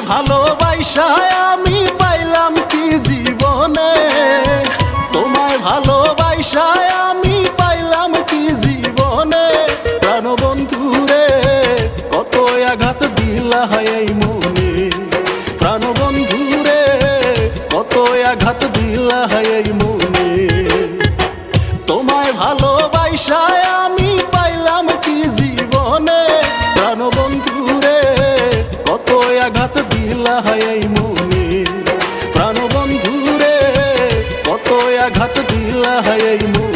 ভালোবাসায় আমি পাইলাম কি জীবনে? তোমায় ভালোবাসায় আমি পাইলাম কি জীবনে? প্রাণবন্ধুরে, কত আঘাত দিলা হয় এই মনে। প্রাণবন্ধুরে, কত আঘাত দিলা হয় এই মনে। তোমায় ভালোবাসায় দিলা হয় মনে প্রাণবন্ধুরে কত আঘাত দিলা হয় মনে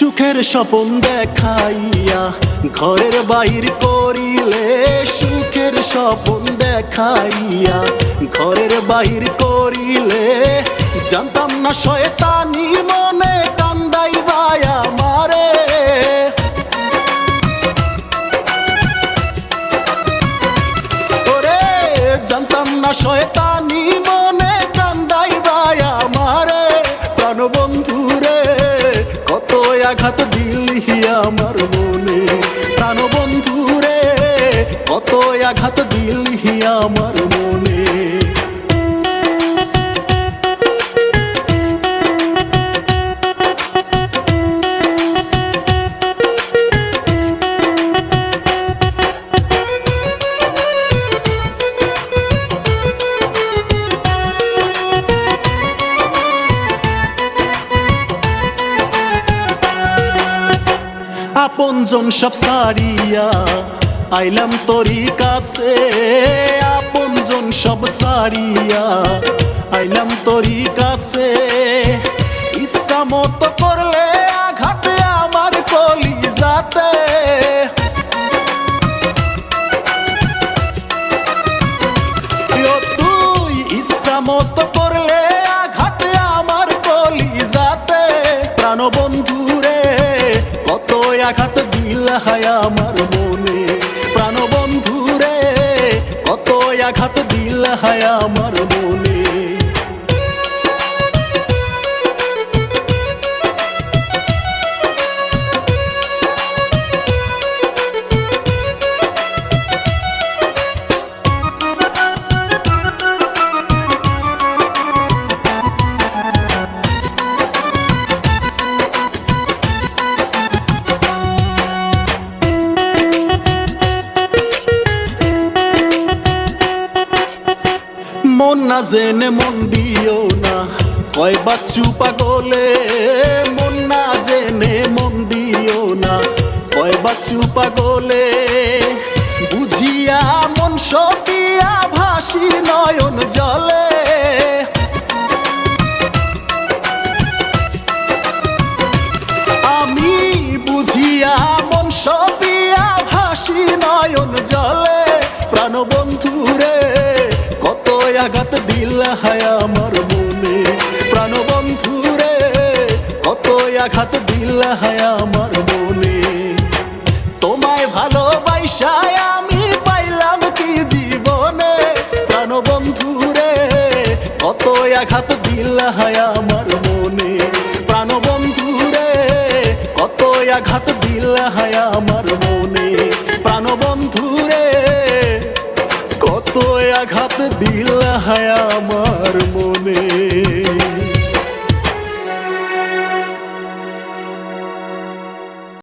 সুখের স্বপন দেখাইয়া, ঘরের বাহির করিলে সুখের স্বপন দেখাইয়া, ঘরের বাহির করিলে জানতাম না শয়তানি মনে কান্দাই বায়া মারে জানতাম না শয়তানি আঘাত দিলি আমার মনে। প্রাণ বন্ধুরে কত আঘাত দিলি আমার মনে। আপনজন সব সারিয়া, আইলাম তোরি কাছে। আপনজন সব সারিয়া, আইলাম তোরি কাছে। ইচ্ছা মতো করলে আঘাতে আমার কলি যাতে তুই ইচ্ছা মতো আঘাত দিল হায় আমার মনে। প্রাণবন্ধুরে কত আঘাত দিল হায় আমার মনে। না জেনে মন দিও না। কয় বাচ্চু পাগলে, মন না জেনে মন দিও না। কয় বাচ্চু পাগলে, বুঝিয়া মন সপিয়া ভাসি নয়ন জলে। আমি বুঝিয়া মন সপিয়া ভাসি নয়ন জলে। প্রাণবন্ধুরে হায় আমার মনে প্রাণবন্ধুরে কত আঘাত দিলা হায় আমার মনে। তোমায় ভালোবাসায় আমি পাইলাম কি জীবনে? প্রাণবন্ধুরে কত আঘাত দিলা হায় আমার মনে। প্রাণবন্ধুরে কত আঘাত দিলা হায় আমার दिल हया मार मोने।